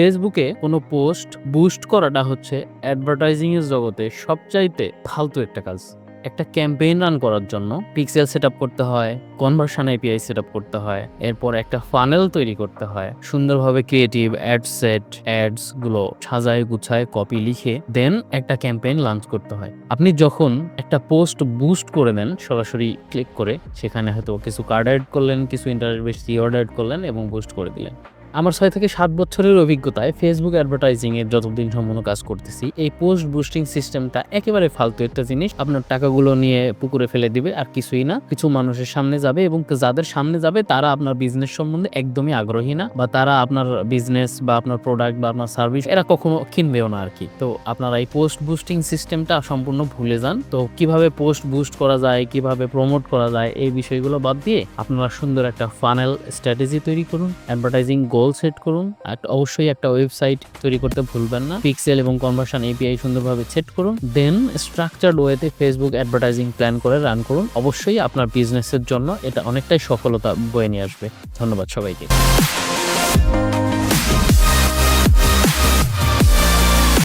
ফেসবুকে কোনো post boost করাটা হচ্ছে অ্যাডভার্টাইজিং এর জগতে সবচাইতে ফালতু একটা কাজ। একটা ক্যাম্পেইন রান করার জন্য পিক্সেল সেট করতে হয় কনভার্সন এপিআই সেট করতে হয়, এরপর একটা ফানেল তৈরি করতে হয়, সুন্দরভাবে ক্রিয়েটিভ অ্যাড সেট অ্যাডসগুলো সাজায় গুছায় কপি লিখে দেন একটা ক্যাম্পেইন লঞ্চ করতে হয়। আপনি যখন একটা পোস্ট বুস্ট করে দেন, সরাসরি ক্লিক করে, সেখানে হয়তো কিছু কার্ড অ্যাড করলেন, কিছু ইন্টারনেট বেশ অ্যাড করলেন এবং বুস্ট করে দিলেন। আমার ছয় থেকে সাত বছরের অভিজ্ঞতায় ফেসবুক অ্যাডভার্টাইজিং এর যতদিন সম্পূর্ণ কাজ করতেছি, এই পোস্ট বুস্টিং সিস্টেমটা একেবারে ফালতু একটা জিনিস। আপনার টাকাগুলো নিয়ে পুকুরে ফেলে দিবে, আর কিছুই না। কিছু মানুষের সামনে যাবে এবং যাদের সামনে যাবে, তারা আপনার বিজনেস সম্বন্ধে একদমই আগ্রহী না, বা তারা আপনার বিজনেস বা আপনার প্রোডাক্ট বা আপনার সার্ভিস এরা কখনো কিনবেও না আর কি তো আপনারা এই পোস্ট বুস্টিং সিস্টেমটা সম্পূর্ণ ভুলে যান। তো কীভাবে পোস্ট বুস্ট করা যায়, কীভাবে প্রমোট করা যায়, এই বিষয়গুলো বাদ দিয়ে আপনারা সুন্দর একটা ফানেল স্ট্র্যাটেজি তৈরি করুন। অ্যাডভার্টাইজিং গোল সেট করুন আর অবশ্যই একটা ওয়েবসাইট তৈরি করতে ভুলবেন না। পিক্সেল এবং কনভার্সন এপিআই সুন্দরভাবে সেট করুন। দেন স্ট্রাকচার্ড ওয়েতে ফেসবুক অ্যাডভার্টাইজিং প্ল্যান করে রান করুন। অবশ্যই আপনার বিজনেসের জন্য এটা অনেকটাই সফলতা বয়ে নিয়ে আসবে। ধন্যবাদ সবাইকে।